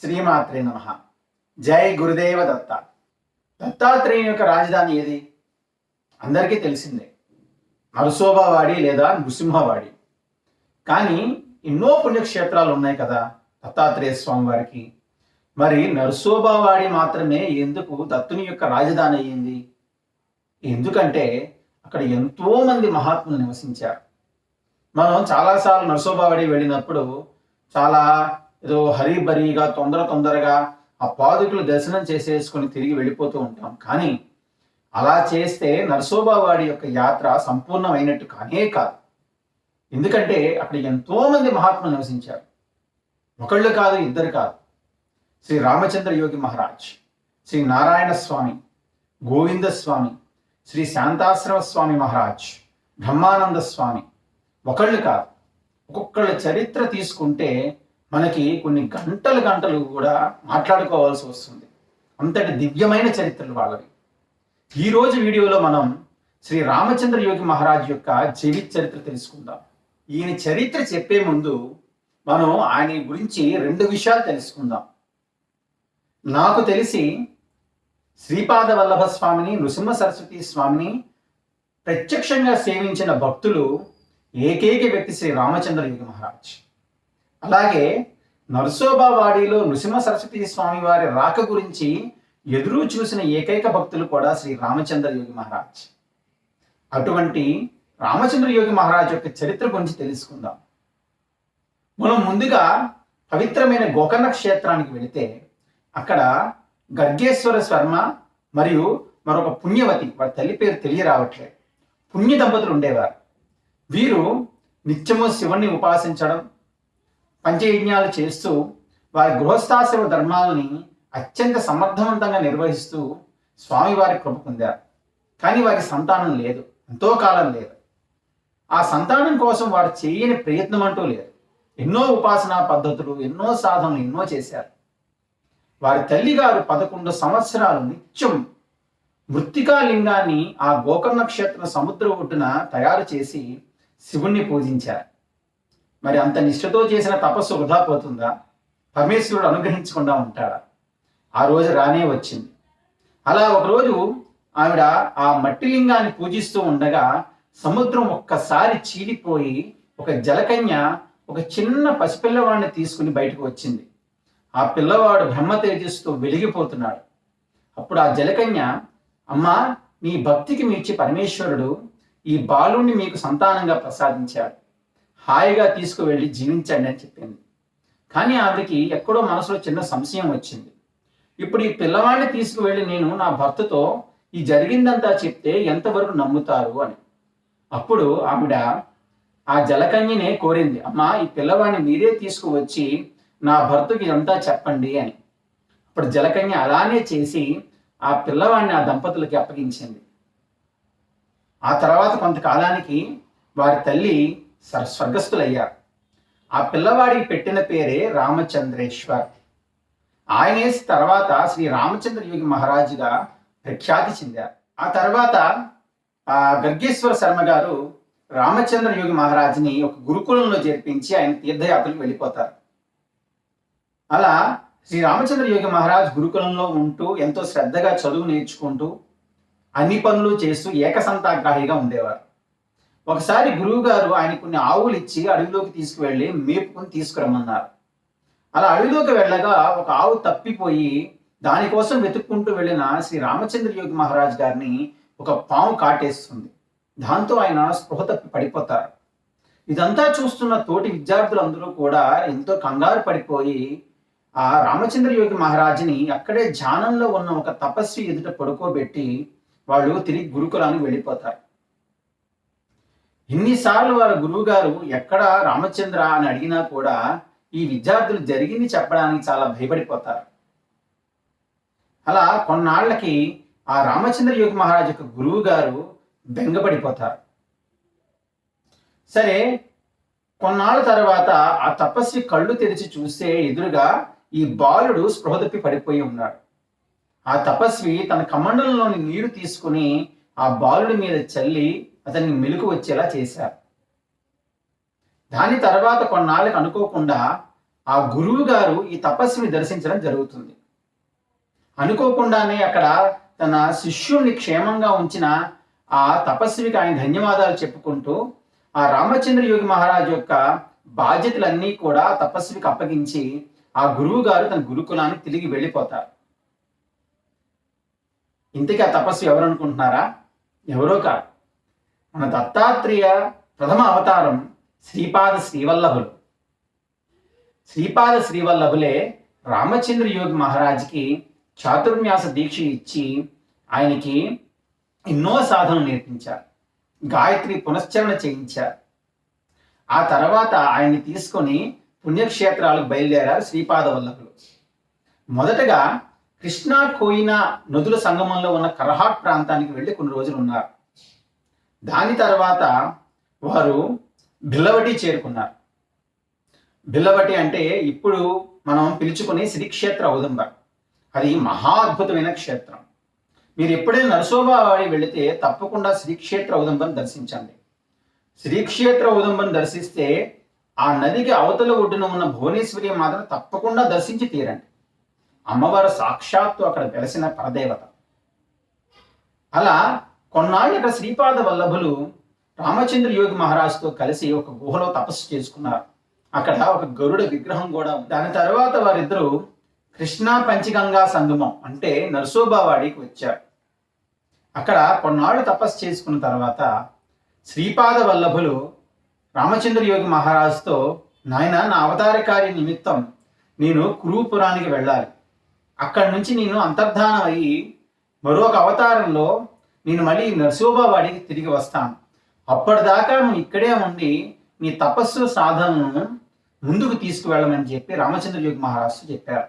శ్రీమాత్రే నమ. జై గురుదేవ దత్త. దత్తాత్రేయుని యొక్క రాజధాని ఏది? అందరికీ తెలిసిందే. నరసోబావాడి లేదా నృసింహవాడి. కానీ ఎన్నో పుణ్యక్షేత్రాలు ఉన్నాయి కదా దత్తాత్రేయ స్వామి వారికి. మరి నరసోబావాడి మాత్రమే ఎందుకు దత్తుని యొక్క రాజధాని అయ్యింది? ఎందుకంటే అక్కడ ఎంతో మంది మహాత్ములు నివసించారు. మనం చాలాసార్లు నరసోబావాడి వెళ్ళినప్పుడు చాలా ఏదో హరీబరీగా తొందర తొందరగా ఆ పాదుకులు దర్శనం చేసేసుకొని తిరిగి వెళ్ళిపోతూ ఉంటాం. కానీ అలా చేస్తే నరసోబావాడి యొక్క యాత్ర సంపూర్ణమైనట్టు కానే కాదు. ఎందుకంటే అక్కడ ఎంతో మంది మహాత్ములు నివసించారు. ఒకళ్ళు కాదు ఇద్దరు కాదు. శ్రీ రామచంద్ర యోగి మహారాజ్ శ్రీ నారాయణ స్వామి గోవింద స్వామి శ్రీ శాంతాశ్రమ స్వామి మహారాజ్ బ్రహ్మానంద స్వామి. ఒకళ్ళు కాదు. ఒక్కొక్కళ్ళ చరిత్ర తీసుకుంటే మనకి కొన్ని గంటలు గంటలు కూడా మాట్లాడుకోవాల్సి వస్తుంది. అంతటి దివ్యమైన చరిత్రలు వాళ్ళవి. ఈరోజు వీడియోలో మనం శ్రీ రామచంద్ర యోగి మహారాజ్ యొక్క జీవిత చరిత్ర తెలుసుకుందాం. ఈయన చరిత్ర చెప్పే ముందు మనం ఆయన గురించి రెండు విషయాలు తెలుసుకుందాం. నాకు తెలిసి శ్రీపాద వల్లభ స్వామిని నృసింహ సరస్వతి స్వామిని ప్రత్యక్షంగా సేవించిన భక్తులు ఏకైక వ్యక్తి శ్రీ రామచంద్ర యోగి మహారాజ్. అలాగే నర్సోబావాడిలో నృసింహ సరస్వతి స్వామి వారి రాక గురించి ఎదురు చూసిన ఏకైక భక్తులు కూడా శ్రీ రామచంద్ర యోగి మహారాజ్. అటువంటి రామచంద్ర యోగి మహారాజ్ యొక్క చరిత్ర గురించి తెలుసుకుందాం. మనం ముందుగా పవిత్రమైన గోకర్ణ క్షేత్రానికి వెళితే అక్కడ గర్గేశ్వర శర్మ మరియు మరొక పుణ్యవతి వారి తల్లి పేరు తెలియరావట్లేదు. పుణ్య దంపతులు ఉండేవారు. వీరు నిత్యము శివుణ్ణి ఉపాసించడం పంచయజ్ఞాలు చేస్తూ వారి గృహస్థాశ్రమ ధర్మాలని అత్యంత సమర్థవంతంగా నిర్వహిస్తూ స్వామివారి కృప పొందారు. కానీ వారికి సంతానం లేదు. ఎంతో కాలం లేదు. ఆ సంతానం కోసం వారు చేయని ప్రయత్నం అంటూ లేదు. ఎన్నో ఉపాసనా పద్ధతులు ఎన్నో సాధనలు ఎన్నో చేశారు. వారి తల్లిగారు పదకొండు సంవత్సరాలు నిత్యం మృత్తికా లింగాన్ని ఆ గోకర్ణ క్షేత్ర సముద్ర ఒడ్డున తయారు చేసి శివుణ్ణి పూజించారు. మరి అంత నిష్ఠతో చేసిన తపస్సు వృధా పోతుందా? పరమేశ్వరుడు అనుగ్రహించకుండా ఉంటాడా? ఆ రోజు రానే వచ్చింది. అలా ఒకరోజు ఆవిడ ఆ మట్టి లింగాన్ని పూజిస్తూ ఉండగా సముద్రం ఒక్కసారి చీలిపోయి ఒక జలకన్య ఒక చిన్న పసిపిల్లవాడిని తీసుకుని బయటకు వచ్చింది. ఆ పిల్లవాడు బ్రహ్మ తేజస్తో వెలిగిపోతున్నాడు. అప్పుడు ఆ జలకన్య అమ్మా మీ భక్తికి మీర్చి పరమేశ్వరుడు ఈ బాలుణ్ణి మీకు సంతానంగా ప్రసాదించాడు. హాయిగా తీసుకువెళ్ళి జీవించండి అని చెప్పింది. కానీ ఆవిడకి ఎక్కడో మనసులో చిన్న సంశయం వచ్చింది. ఇప్పుడు ఈ పిల్లవాడిని తీసుకువెళ్ళి నేను నా భర్తతో ఈ జరిగిందంతా చెప్తే ఎంతవరకు నమ్ముతారు అని. అప్పుడు ఆవిడ ఆ జలకన్యనే కోరింది అమ్మా ఈ పిల్లవాడిని మీరే తీసుకువచ్చి నా భర్తకి ఇదంతా చెప్పండి అని. అప్పుడు జలకన్య అలానే చేసి ఆ పిల్లవాడిని ఆ దంపతులకి అప్పగించింది. ఆ తర్వాత కొంతకాలానికి వారి తల్లి స్వర్గస్థులయ్యారు. ఆ పిల్లవాడికి పెట్టిన పేరే రామచంద్రేశ్వర్. ఆయనే తర్వాత శ్రీ రామచంద్ర యోగి మహారాజుగా ప్రఖ్యాతి చెందారు. ఆ తర్వాత ఆ గర్గేశ్వర శర్మ గారు రామచంద్ర యోగి మహారాజుని ఒక గురుకులంలో చేర్పించి ఆయన తీర్థయాత్రలు వెళ్ళిపోతారు. అలా శ్రీ రామచంద్ర యోగి మహారాజ్ గురుకులంలో ఉంటూ ఎంతో శ్రద్ధగా చదువు నేర్చుకుంటూ అన్ని పనులు చేస్తూ ఏకసంతాగ్రాహిగా ఉండేవారు. ఒకసారి గురువు గారు ఆయన కొన్ని ఆవులు ఇచ్చి అడవిలోకి తీసుకువెళ్ళి మేపుకొని తీసుకురమ్మన్నారు. అలా అడవిలోకి వెళ్ళగా ఒక ఆవు తప్పిపోయి దానికోసం వెతుక్కుంటూ వెళ్ళిన శ్రీ రామచంద్ర యోగి మహారాజ్ గారిని ఒక పాము కాటేస్తుంది. దాంతో ఆయన స్పృహ తప్పి పడిపోతారు. ఇదంతా చూస్తున్న తోటి విద్యార్థులందరూ కూడా ఎంతో కంగారు పడిపోయి ఆ రామచంద్ర యోగి మహారాజుని అక్కడే ధ్యానంలో ఉన్న ఒక తపస్వి ఎదుట పడుకోబెట్టి వాళ్ళు తిరిగి గురుకులానికి వెళ్ళిపోతారు. ఎన్నిసార్లు వాళ్ళ గురువు గారు ఎక్కడ రామచంద్ర అని అడిగినా కూడా ఈ విద్యార్థులు జరిగింది చెప్పడానికి చాలా భయపడిపోతారు. అలా కొన్నాళ్ళకి ఆ రామచంద్ర యోగి మహారాజ్ యొక్క గురువు గారు బెంగపడిపోతారు. సరే కొన్నాళ్ళ తర్వాత ఆ తపస్వి కళ్ళు తెరిచి చూస్తే ఎదురుగా ఈ బాలుడు స్పృహ తప్పి పడిపోయి ఉన్నాడు. ఆ తపస్వి తన కమండలంలోని నీరు తీసుకుని ఆ బాలుడి మీద చల్లి అతన్ని మెలకు వచ్చేలా చేశారు. దాని తర్వాత కొన్నాళ్ళకి అనుకోకుండా ఆ గురువు గారు ఈ తపస్సుని దర్శించడం జరుగుతుంది. అనుకోకుండానే అక్కడ తన శిష్యుణ్ణి క్షేమంగా ఉంచిన ఆ తపస్వికి ఆయన ధన్యవాదాలు చెప్పుకుంటూ ఆ రామచంద్ర యోగి మహారాజ్ యొక్క బాధ్యతలన్నీ కూడా తపస్వికి అప్పగించి ఆ గురువు గారు తన గురుకులానికి తిరిగి వెళ్ళిపోతారు. ఇంతకీ ఆ తపస్వి ఎవరు అనుకుంటున్నారా? ఎవరో కాదు. మన దత్తాత్రేయ ప్రథమ అవతారం శ్రీపాద శ్రీవల్లభులు. శ్రీపాద శ్రీవల్లభులే రామచంద్ర యోగి మహారాజ్కి చాతుర్న్యాస దీక్ష ఇచ్చి ఆయనకి ఎన్నో సాధనలు నేర్పించారు. గాయత్రి పునశ్చరణ చేయించారు. ఆ తర్వాత ఆయన్ని తీసుకొని పుణ్యక్షేత్రాలకు బయలుదేరారు శ్రీపాద వల్లభులు. మొదటగా కృష్ణా కోయినా నదుల సంగమంలో ఉన్న కరహాట్ ప్రాంతానికి వెళ్ళి కొన్ని రోజులు ఉన్నారు. దాని తర్వాత వారు బిల్లవటి చేరుకున్నారు. బిల్లవటి అంటే ఇప్పుడు మనం పిలుచుకునే శ్రీక్షేత్ర ఔదంబ అది మహా అద్భుతమైన క్షేత్రం. మీరు ఎప్పుడైనా నరసోబావాడి వెళితే తప్పకుండా శ్రీక్షేత్ర ఔదంబం దర్శించండి. శ్రీక్షేత్ర ఔదంబం దర్శిస్తే ఆ నదికి అవతల ఒడ్డున ఉన్న భువనేశ్వరి మాత్రం తప్పకుండా దర్శించి తీరండి. అమ్మవారు సాక్షాత్తు అక్కడ వెలసిన పరదేవత. అలా కొన్నాళ్ళు ఇక్కడ శ్రీపాద వల్లభులు రామచంద్ర యోగి మహారాజుతో కలిసి ఒక గుహలో తపస్సు చేసుకున్నారు. అక్కడ ఒక గరుడ విగ్రహం కూడా ఉంది. దాని తర్వాత వారిద్దరూ కృష్ణా పంచగంగా సంగమం అంటే నరసోబావాడికి వచ్చారు. అక్కడ కొన్నాళ్ళు తపస్సు చేసుకున్న తర్వాత శ్రీపాద వల్లభులు రామచంద్ర యోగి మహారాజుతో నాయన నా అవతార కార్య నిమిత్తం నేను కురుపురానికి వెళ్ళాలి. అక్కడి నుంచి నేను అంతర్ధానం అయ్యి మరొక అవతారంలో నేను మళ్ళీ నరసోబావాడికి తిరిగి వస్తాను. అప్పటిదాకా నువ్వు ఇక్కడే ఉండి నీ తపస్సు సాధనను ముందుకు తీసుకువెళ్ళమని చెప్పి రామచంద్రయోగి మహారాజు చెప్పారు.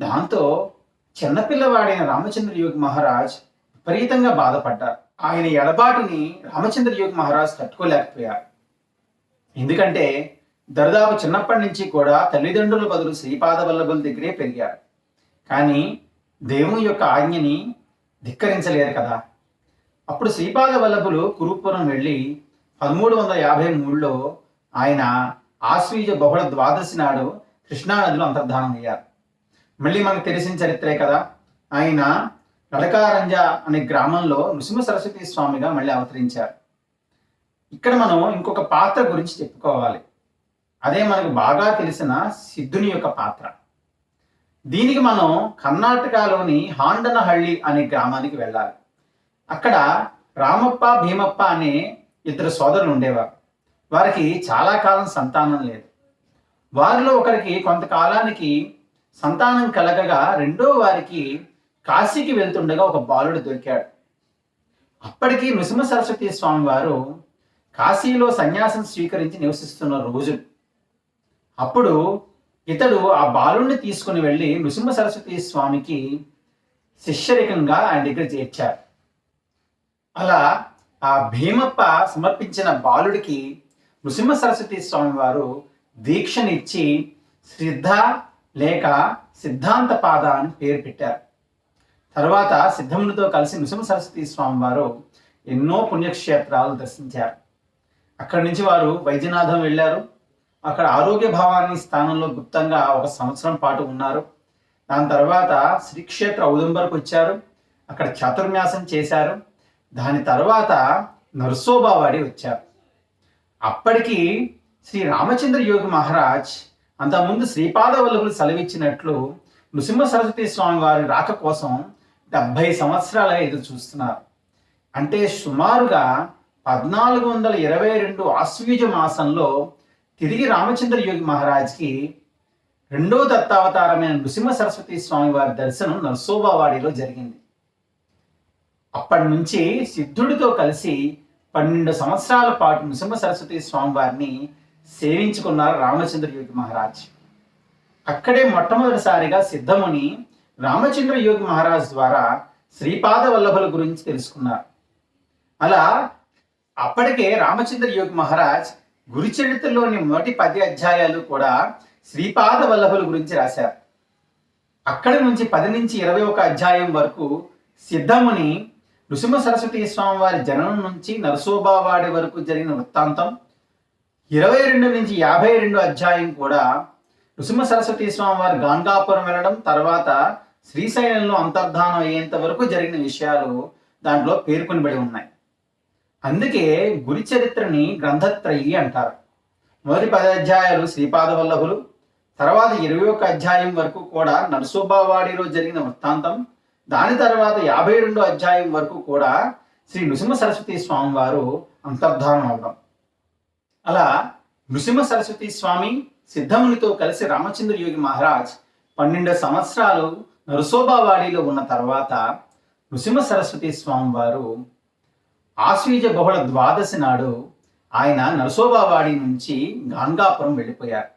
దాంతో చిన్నపిల్లవాడైన రామచంద్రయోగి మహారాజ్ విపరీతంగా బాధపడ్డారు. ఆయన ఎడబాటుని రామచంద్ర యోగి మహారాజ్ తట్టుకోలేకపోయారు. ఎందుకంటే దరిదాపు చిన్నప్పటి నుంచి కూడా తల్లిదండ్రుల బదులు శ్రీపాద వల్లభుల దగ్గరే పెరిగారు. కానీ దేవుని యొక్క ఆజ్ఞని ధిక్కరించలేరు కదా. అప్పుడు శ్రీపాద వల్లభులు కురుపురం వెళ్ళి పదమూడు వందల యాభై మూడులో ఆయన ఆశ్వీజ బహుళ ద్వాదశి నాడు కృష్ణానదిలో అంతర్ధానం అయ్యారు. మళ్ళీ మనకు తెలిసిన చరిత్రే కదా ఆయన నడకారంజ అనే గ్రామంలో నృసింహ సరస్వతి స్వామిగా మళ్ళీ అవతరించారు. ఇక్కడ మనం ఇంకొక పాత్ర గురించి చెప్పుకోవాలి. అదే మనకు బాగా తెలిసిన సిద్ధుని యొక్క పాత్ర. దీనికి మనం కర్ణాటకలోని హాండనహళ్ళి అనే గ్రామానికి వెళ్ళాలి. అక్కడ రామప్ప భీమప్ప అనే ఇద్దరు సోదరులు ఉండేవారు. వారికి చాలా కాలం సంతానం లేదు. వారిలో ఒకరికి కొంతకాలానికి సంతానం కలగగా రెండో వారికి కాశీకి వెళ్తుండగా ఒక బాలుడు దొరికాడు. అప్పటికి నృసింహ సరస్వతి స్వామి వారు కాశీలో సన్యాసం స్వీకరించి నివసిస్తున్న రోజు అప్పుడు ఇతడు ఆ బాలుణ్ణి తీసుకుని వెళ్ళి నృసింహ సరస్వతి స్వామికి శిష్యరికంగా ఆయన దగ్గర చేర్చారు. అలా ఆ భీమప్ప సమర్పించిన బాలుడికి నృసింహ సరస్వతి స్వామి వారు దీక్షనిచ్చి శ్రద్ధ లేక సిద్ధాంత పాద అని పేరు పెట్టారు. తర్వాత సిద్ధమునితో కలిసి నృసింహ సరస్వతి స్వామి వారు ఎన్నో పుణ్యక్షేత్రాలు దర్శించారు. అక్కడి నుంచి వారు వైద్యనాథం వెళ్ళారు. అక్కడ ఆరోగ్య భావాన్ని స్థానంలో గుప్తంగా ఒక సంవత్సరం పాటు ఉన్నారు. దాని తర్వాత శ్రీక్షేత్ర ఔదంబర్కు వచ్చారు. అక్కడ చాతుర్మ్యాసం చేశారు. దాని తర్వాత నర్సోబావాడి వచ్చారు. అప్పటికి శ్రీ రామచంద్ర యోగి మహారాజ్ అంతకుముందు శ్రీపాద వల్లభులు సెలవిచ్చినట్లు నృసింహ సరస్వతి స్వామి వారి రాక కోసం డెబ్భై సంవత్సరాలుగా ఎదురు చూస్తున్నారు. అంటే సుమారుగా పద్నాలుగు వందల ఇరవై రెండు ఆశ్వీజ మాసంలో తిరిగి రామచంద్ర యోగి మహారాజ్కి రెండో దత్తావతారమైన నృసింహ సరస్వతి స్వామి వారి దర్శనం నర్సోబావాడిలో జరిగింది. అప్పటి నుంచి సిద్ధుడితో కలిసి పన్నెండు సంవత్సరాల పాటు నృసింహ సరస్వతి స్వామి వారిని సేవించుకున్నారు రామచంద్ర యోగి మహారాజ్. అక్కడే మొట్టమొదటిసారిగా సిద్ధముని రామచంద్ర యోగి మహారాజ్ ద్వారా శ్రీపాద వల్లభుల గురించి తెలుసుకున్నారు. అలా అప్పటికే రామచంద్ర యోగి మహారాజ్ గురుచరిత్రలోని మొదటి పది అధ్యాయాలు కూడా శ్రీపాద వల్లభుల గురించి రాశారు. అక్కడి నుంచి పది నుంచి ఇరవై ఒక అధ్యాయం వరకు సిద్ధముని నృసింహ సరస్వతి స్వామి వారి జననం నుంచి నరసోబావాడి వరకు జరిగిన వృత్తాంతం. ఇరవై రెండు నుంచి యాభై రెండు అధ్యాయం కూడా నృసింహ సరస్వతి స్వామి వారు గాంగాపురం వెళ్ళడం తర్వాత శ్రీశైలంలో అంతర్ధానం అయ్యేంత వరకు జరిగిన విషయాలు దాంట్లో పేర్కొనబడి ఉన్నాయి. అందుకే గురి చరిత్రని గ్రంథత్రయి అంటారు. మొదటి పది అధ్యాయాలు శ్రీపాద వల్లభులు తర్వాత ఇరవై ఒక్క అధ్యాయం వరకు కూడా నరసోబావాడిలో జరిగిన వృత్తాంతం. దాని తర్వాత యాభై రెండో అధ్యాయం వరకు కూడా శ్రీ నృసింహ సరస్వతి స్వామి వారు అంతర్ధానం అవడం. అలా నృసింహ సరస్వతి స్వామి సిద్ధమునితో కలిసి రామచంద్ర యోగి మహారాజ్ పన్నెండు సంవత్సరాలు నరసోబావాడిలో ఉన్న తర్వాత నృసింహ సరస్వతి స్వామి వారు ఆశ్వీజ బహుళ ద్వాదశి నాడు ఆయన నరసోబావాడి నుంచి గాంగాపురం వెళ్ళిపోయారు.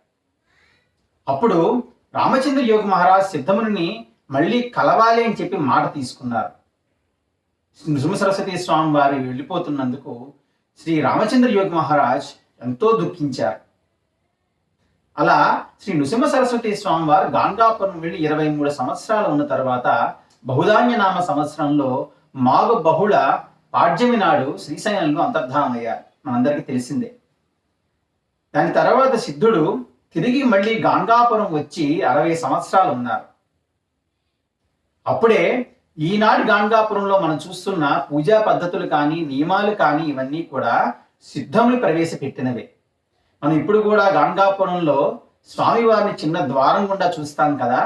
అప్పుడు రామచంద్ర యోగి మహారాజ్ సిద్ధముని మళ్ళీ కలవాలి అని చెప్పి మాట తీసుకున్నారు. నృసింహ సరస్వతి స్వామి వారు వెళ్ళిపోతున్నందుకు శ్రీ రామచంద్ర యోగి మహారాజ్ ఎంతో దుఃఖించారు. అలా శ్రీ నృసింహ సరస్వతి స్వామి వారు గాంగాపురం వెళ్ళి ఇరవై మూడు సంవత్సరాలు ఉన్న తర్వాత బహుధాన్య నామ సంవత్సరంలో మాఘ బహుళ పాడ్యమి నాడు శ్రీశైలంలో అంతర్ధానమయ్యారు. మనందరికీ తెలిసిందే. దాని తర్వాత సిద్ధుడు తిరిగి మళ్ళీ గాంగాపురం వచ్చి అరవై సంవత్సరాలు ఉన్నారు. అప్పుడే ఈనాటి గాంగాపురంలో మనం చూస్తున్న పూజా పద్ధతులు కానీ నియమాలు కానీ ఇవన్నీ కూడా సిద్ధముని ప్రవేశపెట్టినవే. మనం ఇప్పుడు కూడా గాంగాపురంలో స్వామివారిని చిన్న ద్వారం గుండా చూస్తాం కదా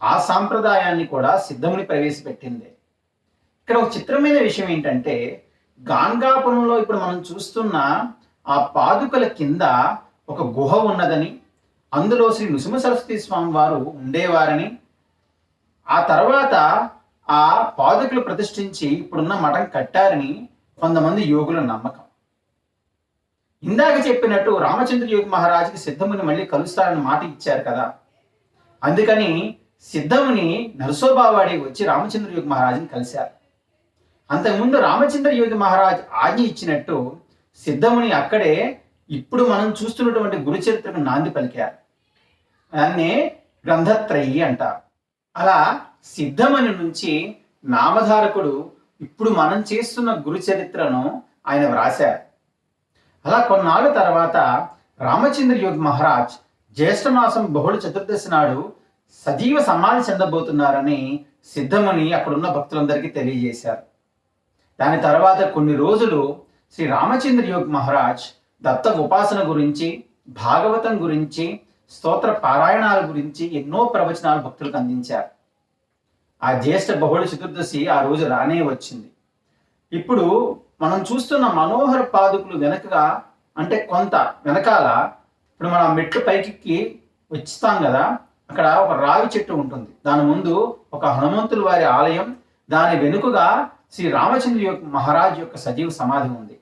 ఆ సాంప్రదాయాన్ని కూడా సిద్ధముని ప్రవేశపెట్టింది. ఇక్కడ ఒక చిత్రమైన విషయం ఏంటంటే గాంగాపురంలో ఇప్పుడు మనం చూస్తున్న ఆ పాదుకల కింద ఒక గుహ ఉన్నదని అందులో శ్రీ నృసింహ సరస్వతి స్వామి వారు ఉండేవారని ఆ తర్వాత ఆ పాదుకులు ప్రతిష్ఠించి ఇప్పుడున్న మఠం కట్టారని కొంతమంది యోగుల నమ్మకం. ఇందాక చెప్పినట్టు రామచంద్ర యోగి మహారాజుకి సిద్ధముని మళ్ళీ కలుస్తారని మాట ఇచ్చారు కదా. అందుకని సిద్ధముని నరసోబావాడి వచ్చి రామచంద్ర యోగి మహారాజుని కలిశారు. అంతకుముందు రామచంద్ర యోగి మహారాజ్ ఆజ్ఞ ఇచ్చినట్టు సిద్ధముని అక్కడే ఇప్పుడు మనం చూస్తున్నటువంటి గురుచరిత్రకు నాంది పలికారు. దాన్నే గ్రంథత్రయి అంటారు. అలా సిద్ధమని నుంచి నామధారకుడు ఇప్పుడు మనం చేస్తున్న గురు చరిత్రను ఆయన వ్రాశారు. అలా కొన్నాళ్ళ తర్వాత రామచంద్ర యోగి మహారాజ్ జ్యేష్ఠమాసం బహుళ చతుర్దశి నాడు సజీవ సమాధి చెందబోతున్నారని సిద్ధమని అక్కడున్న భక్తులందరికీ తెలియజేశారు. దాని తర్వాత కొన్ని రోజులు శ్రీ రామచంద్ర యోగ్ మహారాజ్ దత్త ఉపాసన గురించి భాగవతం గురించి స్తోత్ర పారాయణాల గురించి ఎన్నో ప్రవచనాలు భక్తులకు అందించారు. ఆ జ్యేష్ఠ బహుళ చతుర్దశి ఆ రోజు రానే వచ్చింది. ఇప్పుడు మనం చూస్తున్న మనోహర పాదుకులు వెనకగా అంటే కొంత వెనకాల ఇప్పుడు మనం మెట్లు పైకి వచ్చిస్తాం కదా అక్కడ ఒక రావి చెట్టు ఉంటుంది. దాని ముందు ఒక హనుమంతుల వారి ఆలయం దాని వెనుకగా శ్రీ రామచంద్ర యొక్క మహారాజ్ యొక్క సజీవ సమాధి ఉంది.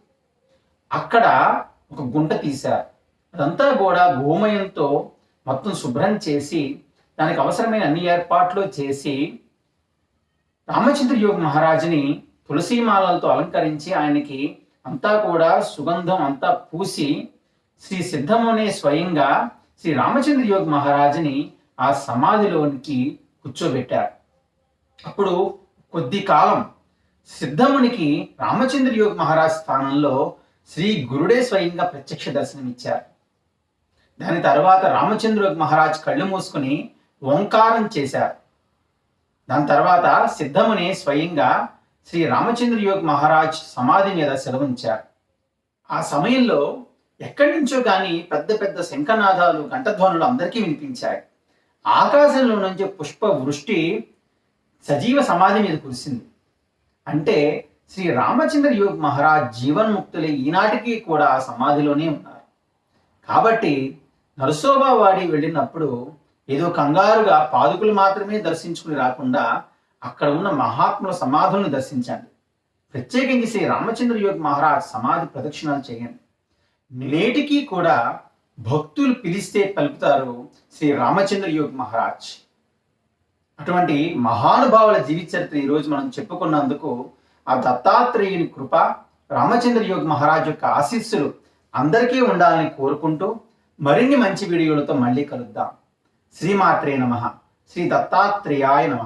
అక్కడ ఒక గుంట తీశారు. అదంతా కూడా గోమయంతో మొత్తం శుభ్రం చేసి దానికి అవసరమైన అన్ని ఏర్పాట్లు చేసి రామచంద్ర యోగ మహారాజుని తులసీమాలతో అలంకరించి ఆయనకి అంతా కూడా సుగంధం అంతా పూసి శ్రీ సిద్ధమునే స్వయంగా శ్రీ రామచంద్ర యోగ మహారాజుని ఆ సమాధిలోనికి కూర్చోబెట్టారు. అప్పుడు కొద్ది కాలం సిద్ధమునికి రామచంద్ర యోగ మహారాజ్ స్థానంలో శ్రీ గురుడే స్వయంగా ప్రత్యక్ష దర్శనమిచ్చారు. దాని తర్వాత రామచంద్ర మహారాజ్ కళ్ళు మూసుకుని ఓంకారం చేశారు. దాని తర్వాత సిద్ధముని స్వయంగా శ్రీ రామచంద్ర యోగ్ మహారాజ్ సమాధి మీద సెలవుంచారు. ఆ సమయంలో ఎక్కడి నుంచో కానీ పెద్ద పెద్ద శంఖనాదాలు ఘంటధ్వనులు అందరికీ వినిపించాయి. ఆకాశంలో నుంచి పుష్ప వృష్టి సజీవ సమాధి మీద కురిసింది. అంటే శ్రీ రామచంద్ర యోగ్ మహారాజ్ జీవన్ముక్తులే ఈనాటికి కూడా ఆ సమాధిలోనే ఉన్నారు. కాబట్టి నరసోబావాడి వెళ్ళినప్పుడు ఏదో కంగారుగా పాదుకులు మాత్రమే దర్శించుకుని రాకుండా అక్కడ ఉన్న మహాత్ముల సమాధులను దర్శించండి. ప్రత్యేకించి శ్రీ రామచంద్ర యోగి మహారాజ్ సమాధి ప్రదక్షిణాలు చేయండి. నేటికి కూడా భక్తులు పిలిస్తే పలుకుతారు శ్రీ రామచంద్ర యోగి మహారాజ్. అటువంటి మహానుభావుల జీవిత చరిత్ర ఈరోజు మనం చెప్పుకున్నందుకు ఆ దత్తాత్రేయుని కృప రామచంద్ర యోగి మహారాజ్ యొక్క ఆశీస్సులు అందరికీ ఉండాలని కోరుకుంటూ మరిన్ని మంచి వీడియోలతో మళ్ళీ కలుద్దాం శ్రీమాత్రే నమ శ్రీ దత్తాత్రేయాయ నమ